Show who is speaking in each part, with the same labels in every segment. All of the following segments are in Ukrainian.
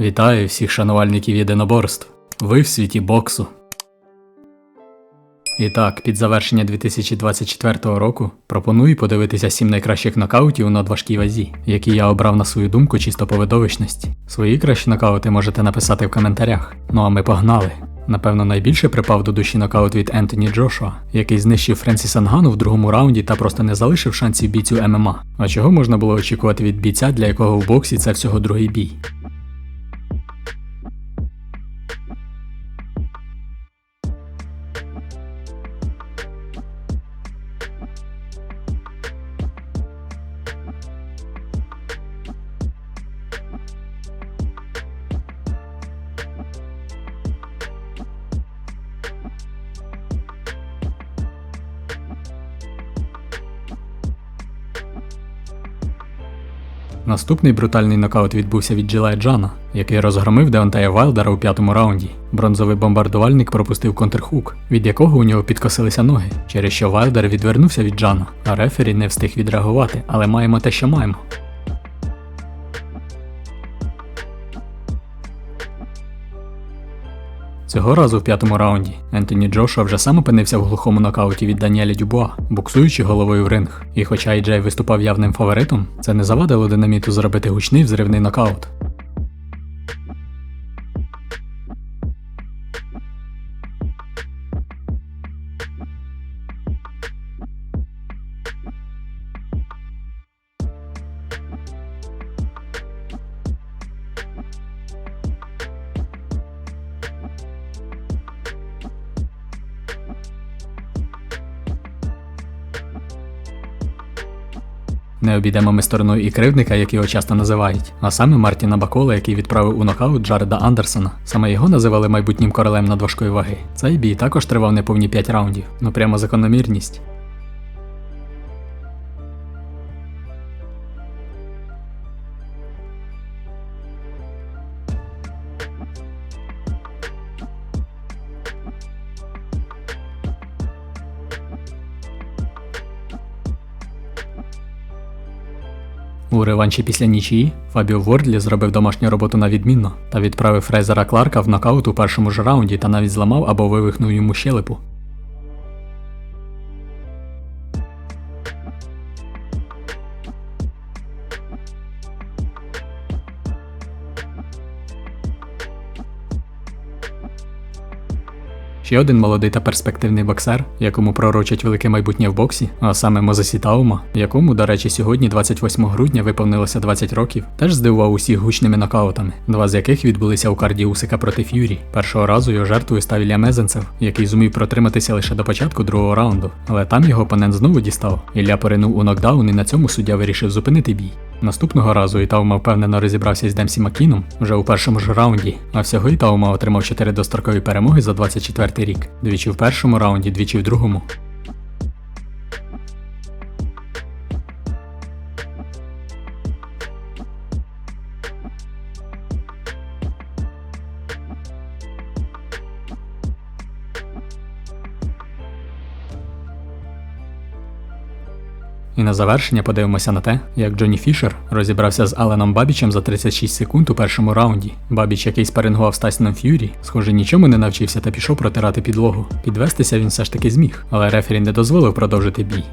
Speaker 1: Вітаю всіх шанувальників єдиноборств. Ви в світі боксу. І так, під завершення 2024 року пропоную подивитися 7 найкращих нокаутів у надважкій вазі, які я обрав на свою думку чисто по видовищності. Свої кращі нокаути можете написати в коментарях. Ну а ми погнали. Напевно, найбільше припав до душі нокаут від Ентоні Джошуа, який знищив Френсіса Нгану в другому раунді та просто не залишив шансів бійцю ММА. А чого можна було очікувати від бійця, для якого в боксі це всього другий бій? Наступний брутальний нокаут відбувся від Джилая Джана, який розгромив Деонтея Вайлдера у п'ятому раунді. Бронзовий бомбардувальник пропустив контрхук, від якого у нього підкосилися ноги, через що Вайлдер відвернувся від Джана, а рефері не встиг відреагувати, але маємо те, що маємо. Цього разу в п'ятому раунді Ентоні Джошуа вже сам опинився в глухому нокауті від Даніеля Дюбуа, буксуючи головою в ринг. І хоча Іджей виступав явним фаворитом, це не завадило динаміту зробити гучний взривний нокаут. Не обійдемо ми стороною і кривдника, як його часто називають, а саме Мартіна Бакола, який відправив у нокаут Джареда Андерсона. Саме його називали майбутнім королем надважкої ваги. Цей бій також тривав неповні 5 раундів, ну прямо закономірність. У реванші після нічиї Фабіо Вордлі зробив домашню роботу на відмінно та відправив Фрейзера Кларка в нокаут у першому ж раунді та навіть зламав або вивихнув йому щелепу. Ще один молодий та перспективний боксер, якому пророчать велике майбутнє в боксі, а саме Мозесі Таума, якому, до речі, сьогодні, 28 грудня, виповнилося 20 років, теж здивував усіх гучними нокаутами, два з яких відбулися у карді Усика проти Ф'юрі. Першого разу його жертвою став Ілля Мезенцев, який зумів протриматися лише до початку другого раунду, але там його опонент знову дістав. Ілля поринув у нокдаун і на цьому суддя вирішив зупинити бій. Наступного разу Ітаума впевнено розібрався з Демсі Макіном вже у першому ж раунді, а всього Ітаума отримав 4 дострокові перемоги за 24 рік. Двічі в першому раунді, двічі в другому. І на завершення подивимося на те, як Джонні Фішер розібрався з Аленом Бабічем за 36 секунд у першому раунді. Бабіч, який спарингував з Тайсоном Ф'юрі, схоже, нічому не навчився та пішов протирати підлогу. Підвестися він все ж таки зміг, але рефері не дозволив продовжити бій.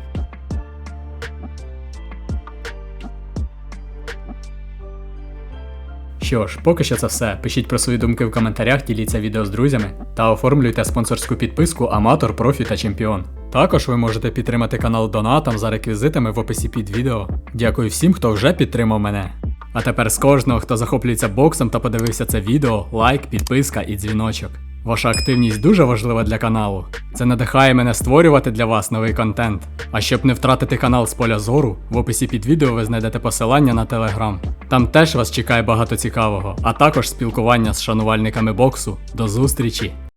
Speaker 1: Що ж, поки що це все. Пишіть про свої думки в коментарях, діліться відео з друзями та оформлюйте спонсорську підписку Аматор, Профі та Чемпіон. Також ви можете підтримати канал Донатом за реквізитами в описі під відео. Дякую всім, хто вже підтримав мене. А тепер з кожного, хто захоплюється боксом та подивився це відео, лайк, підписка і дзвіночок. Ваша активність дуже важлива для каналу. Це надихає мене створювати для вас новий контент. А щоб не втратити канал з поля зору, в описі під відео ви знайдете посилання на телеграм. Там теж вас чекає багато цікавого, а також спілкування з шанувальниками боксу. До зустрічі!